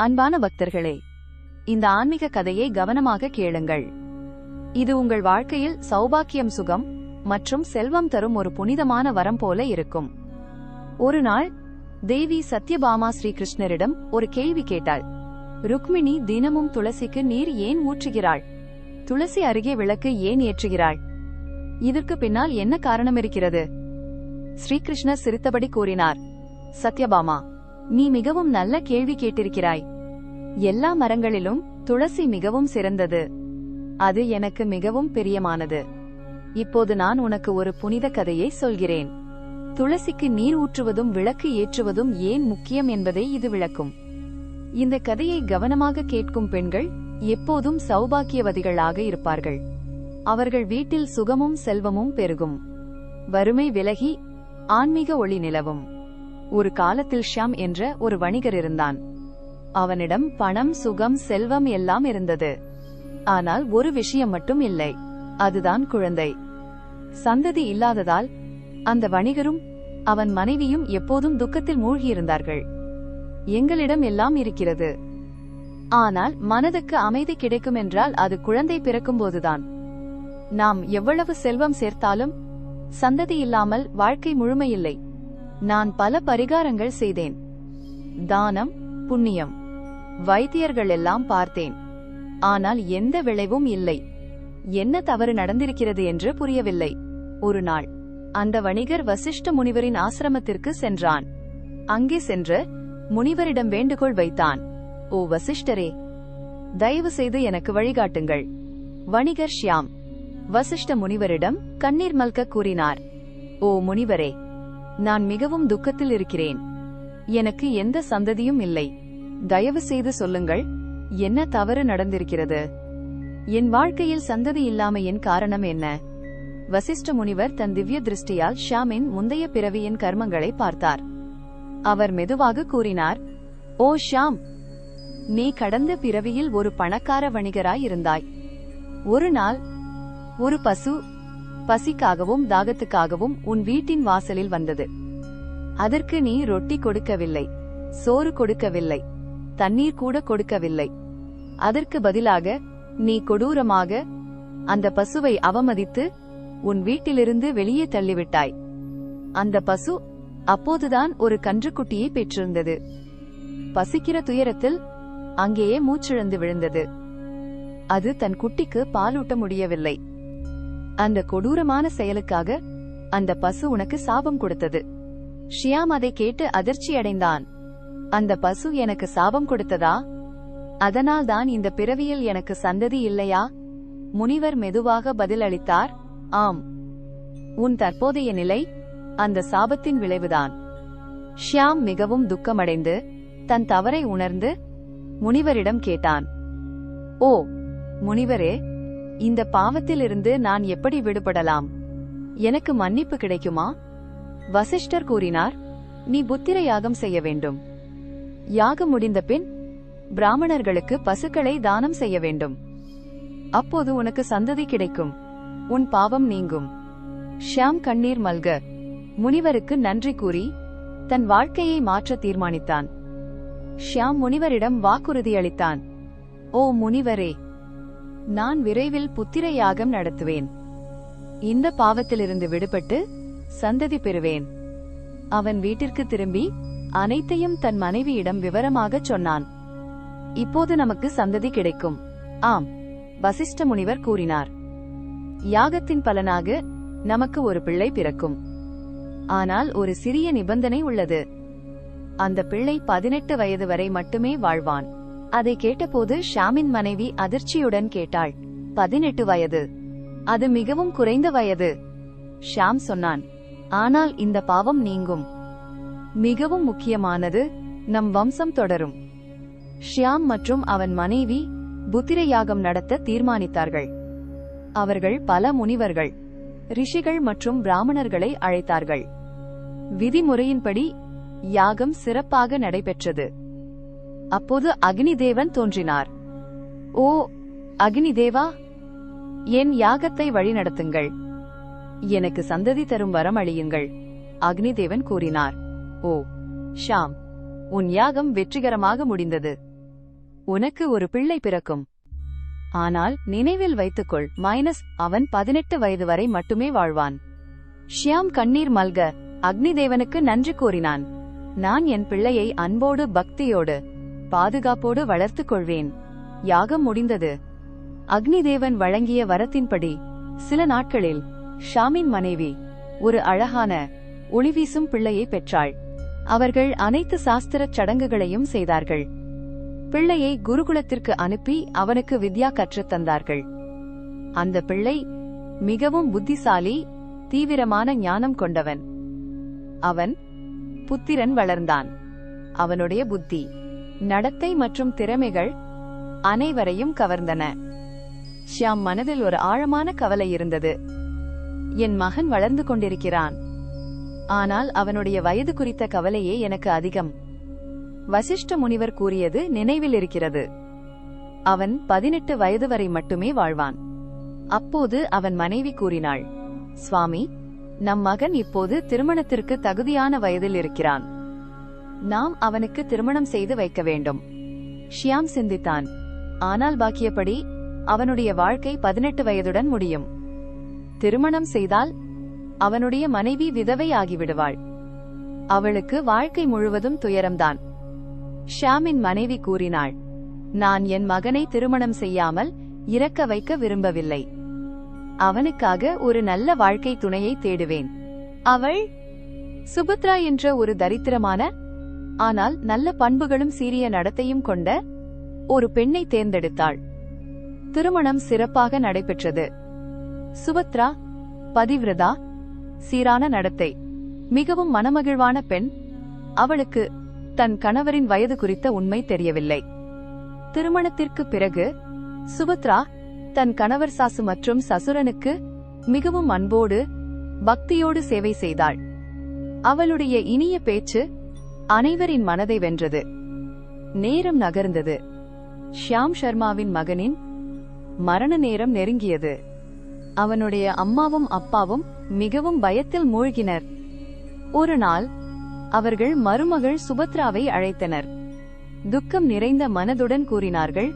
அன்பான பக்தர்களே இந்த ஆன்மீக கதையை கவனமாக கேளுங்கள். இது உங்கள் வாழ்க்கையில் சௌபாக்கியம் சுகம் மற்றும் செல்வம் தரும் ஒரு புனிதமான வரம் போல இருக்கும். ஒரு நாள் தேவி சத்யபாமா ஸ்ரீகிருஷ்ணரிடம் ஒரு கேள்வி கேட்டாள். ருக்மிணி தினமும் துளசிக்கு நீர் ஏன் ஊற்றுகிறாள்? துளசி அருகே விளக்கு ஏன் ஏற்றுகிறாள்? இதற்கு பின்னால் என்ன காரணம் இருக்கிறது? ஸ்ரீகிருஷ்ணர் சிரித்தபடி கூறினார். சத்யபாமா நீ மிகவும் நல்ல கேள்வி கேட்டிருக்கிறாய். எல்லா மரங்களிலும் துளசி மிகவும் சிறந்தது. அது எனக்கு மிகவும் பிரியமானது. இப்போது நான் உனக்கு ஒரு புனித கதையை சொல்கிறேன். துளசிக்கு நீர் ஊற்றுவதும் விளக்கு ஏற்றுவதும் ஏன் முக்கியம் என்பதை இது விளக்கும். இந்த கதையை கவனமாக கேட்கும் பெண்கள் எப்போதும் சௌபாக்கியவதிகளாக இருப்பார்கள். அவர்கள் வீட்டில் சுகமும் செல்வமும் பெருகும். வறுமை விலகி ஆன்மீக ஒளி நிலவும். ஒரு காலத்தில் ஷியாம் என்ற ஒரு வணிகர் இருந்தான். அவனிடம் பணம் சுகம் செல்வம் எல்லாம் இருந்தது. ஆனால் ஒரு விஷயம் மட்டும் இல்லை. அதுதான் குழந்தை. சந்ததி இல்லாததால் அந்த வணிகரும் அவன் மனைவியும் எப்போதும் துக்கத்தில் மூழ்கியிருந்தார்கள். எங்களிடம் எல்லாம் இருக்கிறது. ஆனால் மனதுக்கு அமைதி கிடைக்கும் என்றால் அது குழந்தை பிறக்கும்போதுதான். நாம் எவ்வளவு செல்வம் சேர்த்தாலும் சந்ததி இல்லாமல் வாழ்க்கை முழுமையில்லை. நான் பல பரிகாரங்கள் செய்தேன். தானம் புண்ணியம் வைத்தியர்கள் எல்லாம் பார்த்தேன். ஆனால் எந்த விளைவும் இல்லை. என்ன தவறு நடந்திருக்கிறது என்று புரியவில்லை. ஒரு நாள் அந்த வணிகர் வசிஷ்ட முனிவரின் ஆசிரமத்திற்கு சென்றான். அங்கே சென்று முனிவரிடம் வேண்டுகோள் வைத்தான். ஓ வசிஷ்டரே தயவு செய்து எனக்கு வழிகாட்டுங்கள். வணிகர் ஷியாம் வசிஷ்ட முனிவரிடம் கண்ணீர் மல்க கூறினார். ஓ முனிவரே நான் மிகவும் துக்கத்தில் இருக்கிறேன். எனக்கு எந்த சந்ததியும் இல்லை. தயவு செய்து சொல்லுங்கள் என்ன தவறு நடந்திருக்கிறது? என் வாழ்க்கையில் சந்ததி இல்லாமையின் காரணம் என்ன? வசிஷ்ட முனிவர் தன் திவ்ய திருஷ்டியால் ஷாமின் முந்தைய பிறவியின் கர்மங்களை பார்த்தார். அவர் மெதுவாக கூறினார் ஓ ஷாம் நீ கடந்த பிறவியில் ஒரு பணக்கார வணிகராய் இருந்தாய். ஒரு நாள் ஒரு பசு பசிக்காகவும் தாகத்துக்காகவும் உன் வீட்டின் வாசலில் வந்தது. அதற்கு நீ ரொட்டி கொடுக்கவில்லை சோறு கொடுக்கவில்லை தண்ணீர் கூட கொடுக்கவில்லை. அதற்கு பதிலாக நீ கொடூரமாக அந்த பசுவை அவமதித்து உன் வீட்டிலிருந்து வெளியே தள்ளிவிட்டாய். அந்த பசு அப்போதுதான் ஒரு கன்றுக்குட்டியை பெற்றிருந்தது. பசிக்கிற துயரத்தில் அங்கேயே மூச்சிழந்து விழுந்தது. அது தன் குட்டிக்கு பாலூட்ட முடியவில்லை. அந்த கொடூரமான செயலுக்காக அந்த பசு உனக்கு சாபம் கொடுத்தது. ஷியாம் அதை கேட்டு அதிர்ச்சி அடைந்தான். அந்த பசு எனக்கு சாபம் கொடுத்ததா? அதனால்தான் இந்த பிறவியில் எனக்கு சந்ததி இல்லையா? முனிவர் மெதுவாக பதிலளித்தார் ஆம். உன் தற்போதைய நிலை அந்த சாபத்தின் விளைவுதான். ஷியாம் மிகவும் துக்கமடைந்து தன் தவறை உணர்ந்து முனிவரிடம் கேட்டான் ஓ முனிவரே இந்த பாவத்திலிருந்து நான் எப்படி விடுபடலாம்? எனக்கு மன்னிப்பு கிடைக்குமா? வசிஷ்டர் கூறினார் நீ புத்திர யாகம் செய்ய வேண்டும். யாகம் முடிந்த பின் பிராமணர்களுக்கு பசுக்களை தானம் செய்ய வேண்டும். அப்போது உனக்கு சந்ததி கிடைக்கும். உன் பாவம் நீங்கும். ஷியாம் கண்ணீர் மல்க. முனிவருக்கு நன்றி கூறி தன் வாழ்க்கையை மாற்ற தீர்மானித்தான். ஷியாம் முனிவரிடம் வாக்குறுதி அளித்தான் ஓ முனிவரே நான் விரைவில் புத்திர யாகம் நடத்துவேன். இந்த பாவத்திலிருந்து விடுபட்டு சந்ததி பெறுவேன். அவன் வீட்டிற்கு திரும்பி அனைத்தையும் தன் மனைவியிடம் விவரமாகச் சொன்னான். இப்போது நமக்கு சந்ததி கிடைக்கும். ஆம் வசிஷ்ட முனிவர் கூறினார். யாகத்தின் பலனாக நமக்கு ஒரு பிள்ளை பிறக்கும். ஆனால் ஒரு சிறிய நிபந்தனை உள்ளது. அந்த பிள்ளை பதினெட்டு வயது வரை மட்டுமே வாழ்வான். அதை கேட்டபோது ஷாமின் மனைவி அதிர்ச்சியுடன் கேட்டாள். பதினெட்டு வயது. அது மிகவும் குறைந்த வயது. ஷாம் சொன்னான். ஆனால் இந்த பாவம் நீங்கும். மிகவும் முக்கியமானது நம் வம்சம் தொடரும். ஷியாம் மற்றும் அவன் மனைவி புத்திர யாகம் நடத்த தீர்மானித்தார்கள். அவர்கள் பல முனிவர்கள் ரிஷிகள் மற்றும் பிராமணர்களை அழைத்தார்கள். விதிமுறையின்படி யாகம் சிறப்பாக நடைபெற்றது. அப்போது அக்னிதேவன் தோன்றினார். ஓ அக்னிதேவா என் யாகத்தை வழிநடத்துங்கள். எனக்கு சந்ததி தரும் வரம் அளியுங்கள் அக்னிதேவன் கூறினார். ஓ ஷாம் உன் யாகம் வெற்றிகரமாக முடிந்தது. உனக்கு ஒரு பிள்ளை பிறக்கும். ஆனால் நினைவில் வைத்துக்கொள் மைனஸ் அவன் பதினெட்டு வயது வரை மட்டுமே வாழ்வான். ஷியாம் கண்ணீர் மல்க அக்னிதேவனுக்கு நன்றி கூறினான். நான் என் பிள்ளையை அன்போடு பக்தியோடு பாதுகாப்போடு வளர்த்துக் கொள்வேன். யாகம் முடிந்தது. அக்னிதேவன் வழங்கிய வரத்தின்படி சில நாட்களில் ஷாமின் மனைவி ஒரு அழகான ஒளிவீசும் பிள்ளையை பெற்றாள். அவர்கள் அனைத்து சாஸ்திரச் சடங்குகளையும் செய்தார்கள். பிள்ளையை குருகுலத்திற்கு அனுப்பி அவனுக்கு வித்யா கற்றுத் தந்தார்கள். அந்த பிள்ளை மிகவும் புத்திசாலி தீவிரமான ஞானம் கொண்டவன். அவன் புத்திரன் வளர்ந்தான். அவனுடைய புத்தி நடத்தை மற்றும் திறமைகள் அனைவரையும் கவர்ந்தன. ஷியாம் மனதில் ஒரு ஆழமான கவலை இருந்தது. என் மகன் வளர்ந்து கொண்டிருக்கிறான். ஆனால் அவனுடைய வயது குறித்த கவலையே எனக்கு அதிகம். வசிஷ்ட முனிவர் கூறியது நினைவில் இருக்கிறது. அவன் பதினெட்டு வயது வரை மட்டுமே வாழ்வான். அப்போது அவன் மனைவி கூறினாள் சுவாமி நம் மகன் இப்போது திருமணத்திற்கு தகுதியான வயதில் இருக்கிறான். நாம் அவனுக்கு திருமணம் செய்து வைக்க வேண்டும். ஷியாம் சிந்தித்தான். ஆனால் பாக்கியப்படி அவனுடைய வாழ்க்கை பதினெட்டு வயதுடன் முடியும். திருமணம் செய்தால் அவனுடைய மனைவி விதவை ஆகிவிடுவாள். அவளுக்கு வாழ்க்கை முழுவதும் துயரம்தான். ஷியாமின் மனைவி கூறினாள் நான் என் மகனை திருமணம் செய்யாமல் இறக்க வைக்க விரும்பவில்லை. அவனுக்காக ஒரு நல்ல வாழ்க்கை துணையை தேடுவேன். அவள் சுபத்ரா என்ற ஒரு தரித்திரமான ஆனால் நல்ல பண்புகளும் சீரிய நடத்தையும் கொண்ட ஒரு பெண்ணை தேர்ந்தெடுத்தாள். திருமணம் சிறப்பாக நடைபெற்றது. சுபத்ரா பதிவிரதா சீரான நடத்தை. மிகவும் மனமகிழ்வான பெண். அவளுக்கு தன் கணவரின் வயது குறித்த உண்மை தெரியவில்லை. திருமணத்திற்கு பிறகு சுபத்ரா தன் கணவர் சாசு மற்றும் சசுரனுக்கு மிகவும் அன்போடு பக்தியோடு சேவை செய்தாள். அவளுடைய இனிய பேச்சு அனைவரின் மனதை வென்றது. நேரம் நகர்ந்தது. ஷியாம் சர்மாவின் மகனின் மரண நேரம் நெருங்கியது. அவனுடைய அம்மாவும் அப்பாவும் மிகவும் பயத்தில் மூழ்கினர். ஒரு நாள் அவர்கள் மருமகள் சுபத்ராவை அழைத்தனர். துக்கம் நிறைந்த மனதுடன் கூறினார்கள்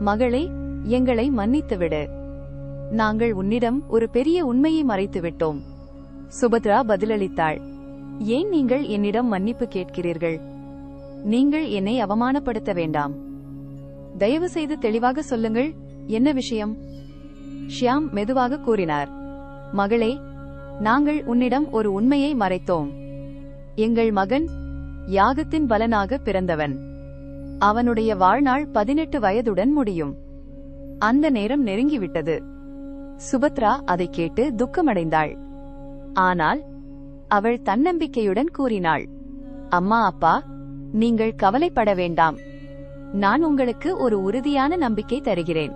மகளை எங்களை மன்னித்துவிடு. நாங்கள் உன்னிடம் ஒரு பெரிய உண்மையை மறைத்துவிட்டோம். சுபத்ரா பதிலளித்தாள் ஏன் நீங்கள் என்னிடம் மன்னிப்பு கேட்கிறீர்கள்? நீங்கள் என்னை அவமானப்படுத்த வேண்டாம். தயவு செய்து தெளிவாக சொல்லுங்கள் என்ன விஷயம்? ஷியாம் மெதுவாக கூறினார் மகளே நாங்கள் உன்னிடம் ஒரு உண்மையை மறைத்தோம். எங்கள் மகன் யாகத்தின் பலனாக பிறந்தவன். அவனுடைய வாழ்நாள் பதினெட்டு வயதுடன் முடியும். அந்த நேரம் நெருங்கிவிட்டது. சுபத்ரா அதைக் கேட்டு துக்கமடைந்தாள். ஆனால் அவள் தன்னம்பிக்கையுடன் கூறினாள். அம்மா அப்பா நீங்கள் கவலைப்பட வேண்டாம். நான் உங்களுக்கு ஒரு உறுதியான நம்பிக்கை தருகிறேன்.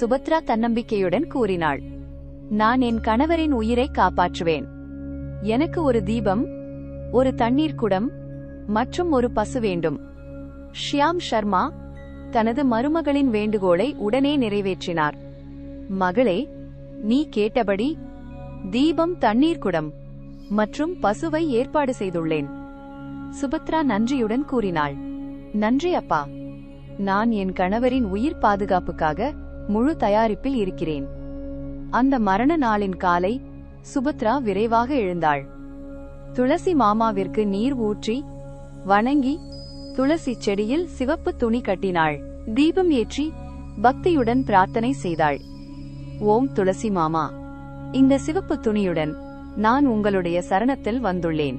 சுபத்ரா தன்னம்பிக்கையுடன் கூறினாள். நான் என் கணவரின் உயிரை காப்பாற்றுவேன். எனக்கு ஒரு தீபம் ஒரு தண்ணீர் குடம் மற்றும் ஒரு பசு வேண்டும். ஷியாம் சர்மா தனது மருமகளின் வேண்டுகோளை உடனே நிறைவேற்றினார். மகளே நீ கேட்டபடி தீபம் தண்ணீர் குடம் மற்றும் பசுவை ஏற்பாடு செய்துள்ளேன். சுபத்ரா நன்றியுடன் கூறினாள். நன்றி அப்பா. நான் என் கணவரின் உயிர் பாதுகாப்புக்காக முழு தயாரிப்பில் இருக்கிறேன். அந்த மரண நாளின் காலை சுபத்ரா விரைவாக எழுந்தாள். துளசி மாமாவிற்கு நீர் ஊற்றி வணங்கி துளசி செடியில் சிவப்பு துணி கட்டினாள். தீபம் ஏற்றி பக்தியுடன் பிரார்த்தனை செய்தாள். ஓம் துளசி மாமா. இந்த சிவப்பு துணியுடன் நான் உங்களுடைய சரணத்தில் வந்துள்ளேன்.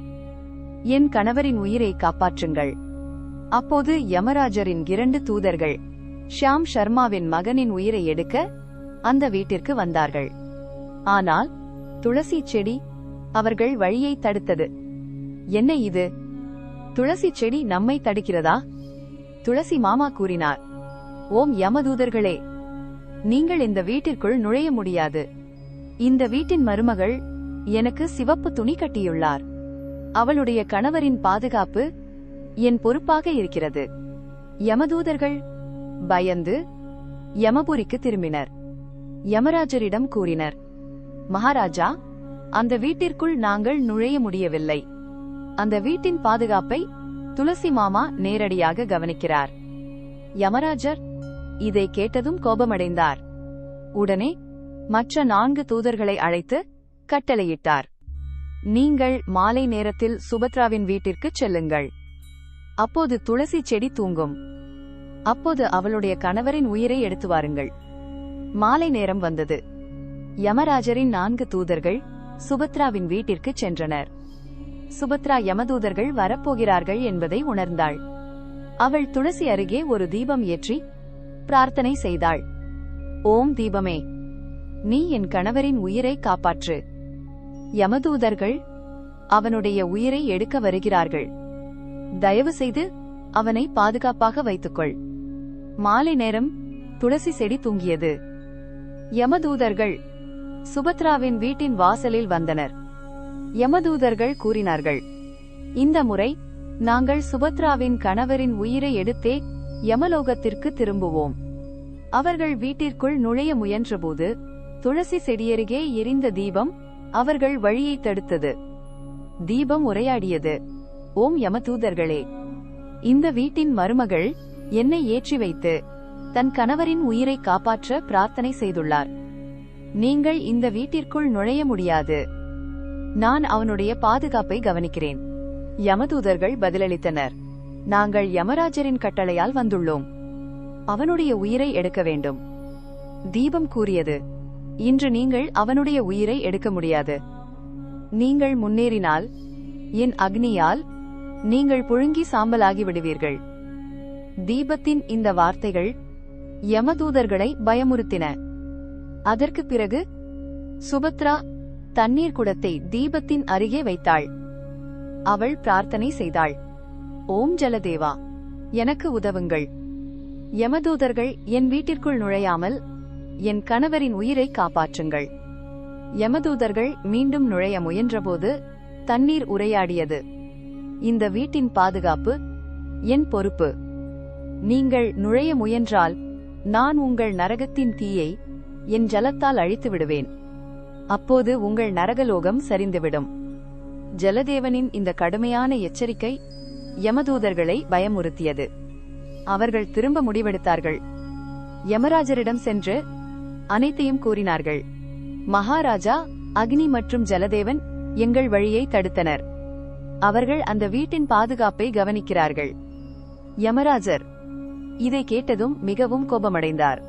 என் கணவரின் உயிரை காப்பாற்றுங்கள். அப்போது யமராஜரின் இரண்டு தூதர்கள் ஷியாம் சர்மாவின் மகனின் உயிரை எடுக்க அந்த வீட்டிற்கு வந்தார்கள். ஆனால் துளசி செடி அவர்கள் வழியை தடுத்தது. என்ன இது? துளசி செடி நம்மை தடுக்கிறதா? துளசி மாமா கூறினார். ஓம் யமதூதர்களே நீங்கள் இந்த வீட்டிற்குள் நுழைய முடியாது. இந்த வீட்டின் மருமகள் எனக்கு சிவப்பு துணி கட்டியுள்ளார். அவளுடைய கணவரின் பாதுகாப்பு என் பொறுப்பாக இருக்கிறது. யமதூதர்கள் பயந்து யமபுரிக்கு திரும்பினர். யமராஜரிடம் கூறினர் மகாராஜா அந்த வீட்டிற்குள் நாங்கள் நுழைய முடியவில்லை. அந்த வீட்டின் பாதுகாப்பை துளசி மாமா நேரடியாக கவனிக்கிறார். யமராஜர் இதை கேட்டதும் கோபமடைந்தார். உடனே மற்ற நான்கு தூதர்களை அழைத்து கட்டளையிட்டார். நீங்கள் மாலை நேரத்தில் சுபத்ராவின் வீட்டிற்குச் செல்லுங்கள். அப்போது துளசி செடி தூங்கும். அப்போது அவளுடைய கணவரின் உயிரை எடுத்து வாருங்கள். மாலை நேரம் வந்தது. யமராஜரின் நான்கு தூதர்கள் சுபத்ராவின் வீட்டிற்குச் சென்றனர். சுபத்ரா யமதூதர்கள் வரப்போகிறார்கள் என்பதை உணர்ந்தாள். அவள் துளசி அருகே ஒரு தீபம் ஏற்றி பிரார்த்தனை செய்தாள். ஓம் தீபமே நீ என் கணவரின் உயிரை காப்பாற்று. யமதூதர்கள் அவனுடைய உயிரை எடுக்க வருகிறார்கள். தயவு செய்து அவனை பாதுகாப்பாக வைத்துக்கொள். மாலை நேரம் துளசி செடி தூங்கியது. யமதூதர்கள் சுபத்ராவின் வீட்டின் வாசலில் வந்தனர். யமதூதர்கள் கூறினார்கள் இந்த முறை நாங்கள் சுபத்ராவின் கணவரின் உயிரை எடுத்தே யமலோகத்திற்கு திரும்புவோம். அவர்கள் வீட்டிற்குள் நுழைய முயன்றபோது துளசி செடியருகே எரிந்த தீபம் அவர்கள் வழியை தடுத்தது. தீபம் உரையாடியது. ஓம் யமதூதர்களே இந்த வீட்டின் மருமகள் என்னை ஏற்றி வைத்து தன் கணவரின் உயிரை காப்பாற்ற பிரார்த்தனை செய்துள்ளார். நீங்கள் இந்த வீட்டிற்குள் நுழைய முடியாது. நான் அவனுடைய பாதுகாப்பை கவனிக்கிறேன். யமதூதர்கள் பதிலளித்தனர். நாங்கள் யமராஜரின் கட்டளையால் வந்துள்ளோம். அவனுடைய உயிரை எடுக்க வேண்டும். தீபம் கூறியது. இன்று நீங்கள் அவனுடைய உயிரை எடுக்க முடியாது. நீங்கள் முன்னேறினால் என் அக்னியால் நீங்கள் புழுங்கி சாம்பலாகி விடுவீர்கள் தீபத்தின் இந்த வார்த்தைகள் யமதூதர்களை பயமுறுத்தின. அதற்கு பிறகு சுபத்ரா தண்ணீர் குடத்தை தீபத்தின் அருகே வைத்தாள். அவள் பிரார்த்தனை செய்தாள். ஓம் ஜலதேவா எனக்கு உதவுங்கள். யமதூதர்கள் என் வீட்டிற்குள் நுழையாமல் என் கணவரின் உயிரை காப்பாற்றுங்கள். யமதூதர்கள் மீண்டும் நுழைய முயன்றபோது தண்ணீர் உரையாடியது. இந்த வீட்டின் பாதுகாப்பு என் பொறுப்பு. நீங்கள் நுழைய முயன்றால் நான் உங்கள் நரகத்தின் தீயை என் ஜலத்தால் அழித்து விடுவேன். அப்போது உங்கள் நரகலோகம் சரிந்துவிடும். ஜலதேவனின் இந்த கடுமையான எச்சரிக்கை யமதூதர்களை பயமுறுத்தியது. அவர்கள் திரும்ப முடிவெடுத்தார்கள். யமராஜரிடம் சென்று அனைத்தையும் கூறினார்கள். மகாராஜா அக்னி மற்றும் ஜலதேவன் எங்கள் வழியை தடுத்தனர். அவர்கள் அந்த வீட்டின் பாதுகாப்பை கவனிக்கிறார்கள். யமராஜர் இதை கேட்டதும் மிகவும் கோபமடைந்தார்.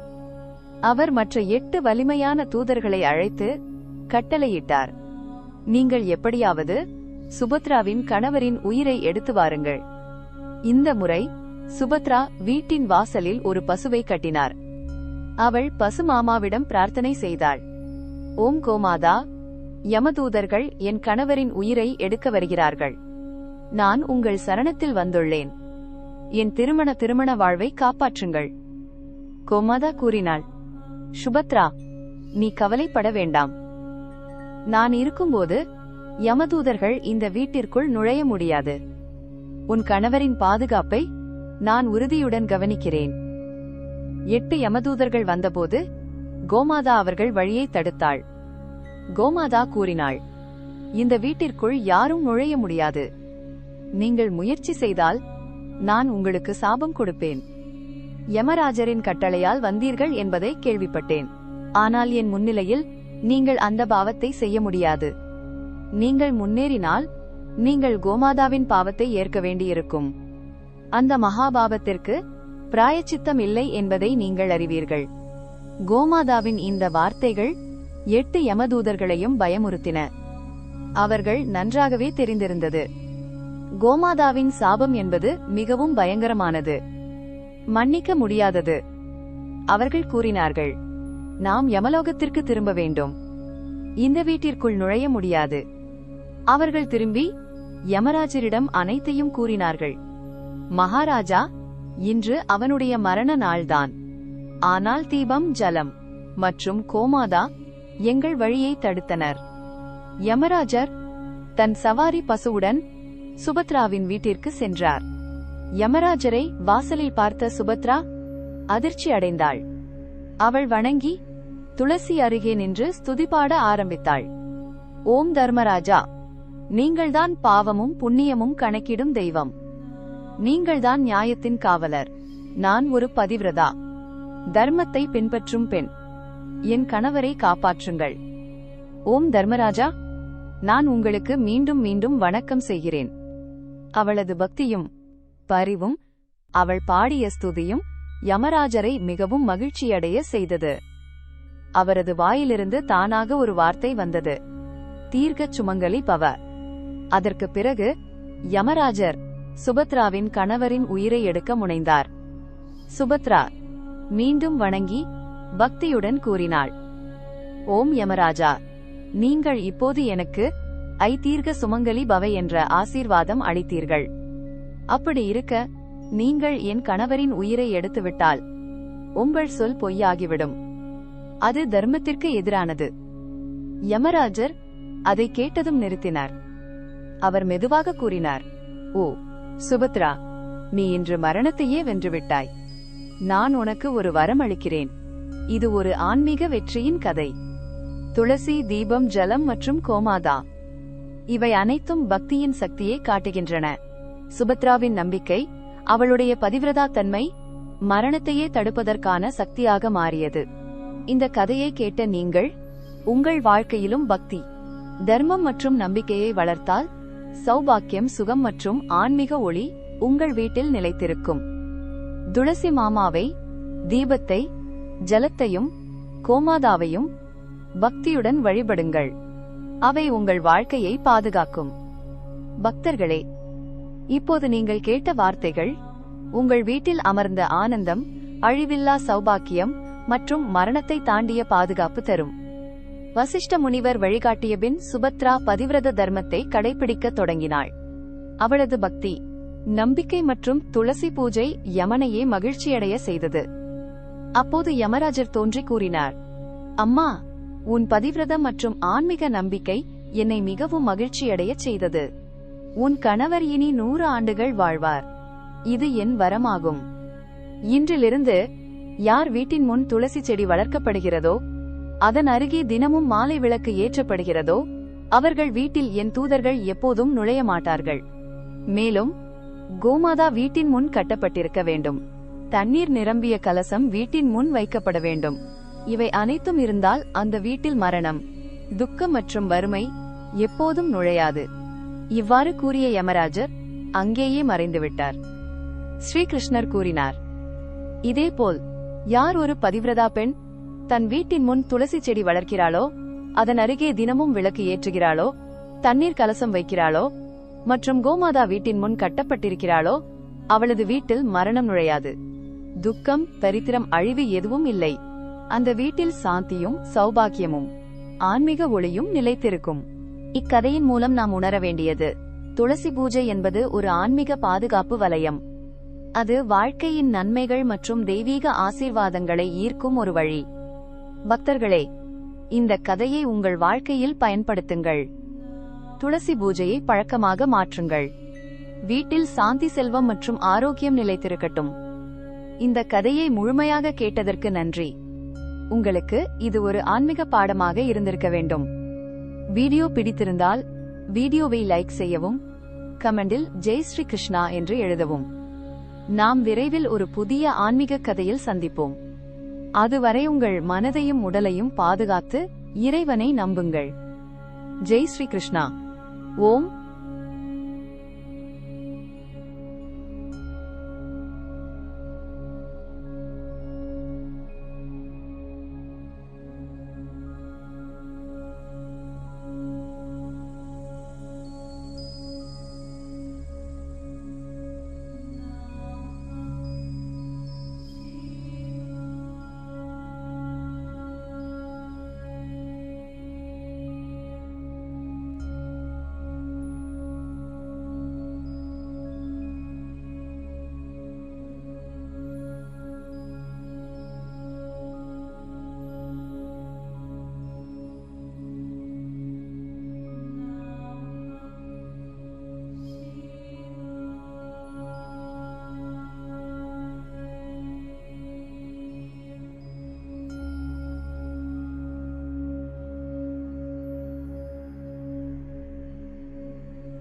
அவர் மற்ற எட்டு வலிமையான தூதர்களை அழைத்து கட்டளையிட்டார். நீங்கள் எப்படியாவது சுபத்ராவின் கணவரின் உயிரை எடுத்து வாருங்கள். இந்த முறை சுபத்ரா வீட்டின் வாசலில் ஒரு பசுவை கட்டினார். அவள் பசு மாமாவிடம் பிரார்த்தனை செய்தாள். ஓம் கோமாதா யமதூதர்கள் என் கணவரின் உயிரை எடுக்க வருகிறார்கள். நான் உங்கள் சரணத்தில் வந்துள்ளேன். என் திருமண திருமண வாழ்வை காப்பாற்றுங்கள். கோமாதா கூறினாள். சுபத்ரா நீ கவலைப்பட வேண்டாம். நான் இருக்கும்போது யமதூதர்கள் இந்த வீட்டிற்குள் நுழைய முடியாது. உன் கணவரின் பாதுகாப்பை நான் உறுதியுடன் கவனிக்கிறேன். எட்டு யமதூதர்கள் வந்தபோது கோமாதா அவர்கள் வழியை தடுத்தாள். கோமாதா கூறினாள் இந்த வீட்டிற்குள் யாரும் நுழைய முடியாது. நீங்கள் முயற்சி செய்தால் நான் உங்களுக்கு சாபம் கொடுப்பேன். யமராஜரின் கட்டளையால் வந்தீர்கள் என்பதை கேள்விப்பட்டேன். ஆனால் என் முன்னிலையில் நீங்கள் அந்த பாவத்தை செய்ய முடியாது. நீங்கள் முன்னேறினால் நீங்கள் கோமாதாவின் பாவத்தை ஏற்க வேண்டியிருக்கும். அந்த மகாபாபத்திற்கு பிராயச்சித்தம் இல்லை என்பதை நீங்கள் அறிவீர்கள். கோமாதாவின் இந்த வார்த்தைகள் எட்டு யமதூதர்களையும் பயமுறுத்தின. அவர்கள் நன்றாகவே தெரிந்திருந்தது. கோமாதாவின் சாபம் என்பது மிகவும் பயங்கரமானது. மன்னிக்க முடியாதது. அவர்கள் கூறினார்கள் நாம் யமலோகத்திற்கு திரும்ப வேண்டும். இந்த வீட்டிற்குள் நுழைய முடியாது. அவர்கள் திரும்பி யமராஜரிடம் அனைத்தையும் கூறினார்கள். மகாராஜா இன்று அவனுடைய மரண நாள்தான். ஆனால் தீபம் ஜலம் மற்றும் கோமாதா எங்கள் வழியை தடுத்தனர். யமராஜர் தன் சவாரி பசுவுடன் சுபத்ராவின் வீட்டிற்கு சென்றார். யமராஜரை வாசலில் பார்த்த சுபத்ரா அதிர்ச்சி அடைந்தாள். அவள் வணங்கி துளசி அருகே நின்று ஸ்துதிபாட ஆரம்பித்தாள். ஓம் தர்மராஜா நீங்கள்தான் பாவமும் புண்ணியமும் கணக்கிடும் தெய்வம். நீங்கள்தான் நியாயத்தின் காவலர். நான் ஒரு பதிவிரதா? தர்மத்தை பின்பற்றும் பெண். என் கணவரை காப்பாற்றுங்கள். ஓம் தர்மராஜா நான் உங்களுக்கு மீண்டும் மீண்டும் வணக்கம் செய்கிறேன். அவளது பக்தியும் பரிவும் அவள் பாடிய ஸ்துதியும் யமராஜரை மிகவும் மகிழ்ச்சியடைய செய்தது. அவரது வாயிலிருந்து தானாக ஒரு வார்த்தை வந்தது. தீர்க்கச் சுமங்கலி பவ. அதற்கு பிறகு யமராஜர் சுபத்ராவின் கணவரின் உயிரை எடுக்க முனைந்தார். சுபத்ரா மீண்டும் வணங்கி பக்தியுடன் கூறினாள். ஓம் யமராஜா நீங்கள் இப்போது எனக்கு ஐ தீர்க்க சுமங்கலி பவை என்ற ஆசீர்வாதம் அளித்தீர்கள். அப்படி இருக்க நீங்கள் என் கணவரின் உயிரை எடுத்துவிட்டால் உங்கள் சொல் பொய்யாகிவிடும். அது தர்மத்திற்கு எதிரானது. யமராஜர் அதை கேட்டதும் நிறுத்தினார். அவர் மெதுவாக கூறினார். ஓ சுபத்ரா நீ இன்று மரணத்தையே வென்றுவிட்டாய். நான் உனக்கு ஒரு வரம் அளிக்கிறேன். இது ஒரு ஆன்மீக வெற்றியின் கதை. துளசி தீபம் ஜலம் மற்றும் கோமாதா. இவை அனைத்தும் பக்தியின் சக்தியை காட்டுகின்றன. சுபத்ராவின் நம்பிக்கை அவளுடைய பதிவிரதா தன்மை மரணத்தையே தடுப்பதற்கான சக்தியாக மாறியது. இந்த கதையை கேட்ட நீங்கள் உங்கள் வாழ்க்கையிலும் பக்தி தர்மம் மற்றும் நம்பிக்கையை வளர்த்தால் சௌபாக்கியம் சுகம் மற்றும் ஆன்மீக ஒளி உங்கள் வீட்டில் நிலைத்திருக்கும். துளசி மாமாவை தீபத்தை ஜலத்தையும் கோமாதாவையும் பக்தியுடன் வழிபடுங்கள். அவை உங்கள் வாழ்க்கையை பாதுகாக்கும். பக்தர்களே இப்போது நீங்கள் கேட்ட வார்த்தைகள் உங்கள் வீட்டில் அமர்ந்த ஆனந்தம் அழிவில்லா சௌபாக்கியம் மற்றும் மரணத்தை தாண்டிய பாதுகாப்பு தரும். வசிஷ்ட முனிவர் வழிகாட்டிய பின் சுபத்ரா பதிவிரத தர்மத்தை கடைபிடிக்க தொடங்கினாள். அவளது பக்தி நம்பிக்கை மற்றும் துளசி பூஜை யமனையே மகிழ்ச்சியடைய செய்தது. அப்போது யமராஜர் தோன்றி கூறினார் அம்மா உன் பதிவிரதம் மற்றும் ஆன்மீக நம்பிக்கை என்னை மிகவும் மகிழ்ச்சியடையச் செய்தது. உன் கணவர் இனி நூறு ஆண்டுகள் வாழ்வார். இது என் வரமாகும். இன்றிலிருந்து யார் வீட்டின் முன் துளசி செடி வளர்க்கப்படுகிறதோ அதன் அருகே தினமும் மாலை விளக்கு ஏற்றப்படுகிறதோ அவர்கள் வீட்டில் என் தூதர்கள் எப்போதும் நுழைய மாட்டார்கள். மேலும் கோமாதா வீட்டின் முன் கட்டப்பட்டிருக்க வேண்டும். தண்ணீர் நிரம்பிய கலசம் வீட்டின் முன் வைக்கப்பட வேண்டும். இவை அனைத்தும் இருந்தால் அந்த வீட்டில் மரணம் துக்கம் மற்றும் வறுமை எப்போதும் நுழையாது. இவ்வாறு கூறிய யமராஜர் அங்கேயே மறைந்துவிட்டார். ஸ்ரீகிருஷ்ணர் கூறினார் இதேபோல் யார் ஒரு பதிவிரதா பெண் தன் வீட்டின் முன் துளசி செடி வளர்க்கிறாளோ அதன் அருகே தினமும் விளக்கு ஏற்றுகிறாளோ தண்ணீர் கலசம் வைக்கிறாளோ மற்றும் கோமாதா வீட்டின் முன் கட்டப்பட்டிருக்கிறாளோ அவளது வீட்டில் மரணம் நுழையாது. துக்கம் தரித்திரம் அழிவு எதுவும் இல்லை. அந்த வீட்டில் சாந்தியும் சௌபாகியமும் ஆன்மீக ஒளியும் நிலைத்திருக்கும். இக்கதையின் மூலம் நாம் உணர வேண்டியது துளசி பூஜை என்பது ஒரு ஆன்மீக பாதுகாப்பு வலயம். அது வாழ்க்கையின் நன்மைகள் மற்றும் தெய்வீக ஆசீர்வாதங்களை ஈர்க்கும் ஒரு வழி. பக்தர்களே இந்த கதையை உங்கள் வாழ்க்கையில் பயன்படுத்துங்கள். துளசி பூஜையை பழக்கமாக மாற்றுங்கள். வீட்டில் சாந்தி செல்வம் மற்றும் ஆரோக்கியம் நிலைத்திருக்கட்டும். இந்த கதையை முழுமையாக கேட்டதற்கு நன்றி. உங்களுக்கு இது ஒரு ஆன்மீக பாடமாக இருந்திருக்க வேண்டும். வீடியோ பிடித்திருந்தால் வீடியோவை லைக் செய்யவும் கமெண்டில் ஜெய் ஸ்ரீ கிருஷ்ணா என்று எழுதவும். நாம் விரைவில் ஒரு புதிய ஆன்மீக கதையில் சந்திப்போம். அதுவரை உங்கள் மனதையும் உடலையும் பாதுகாத்து இறைவனை நம்புங்கள். ஜெய் ஸ்ரீ கிருஷ்ணா. ஓம்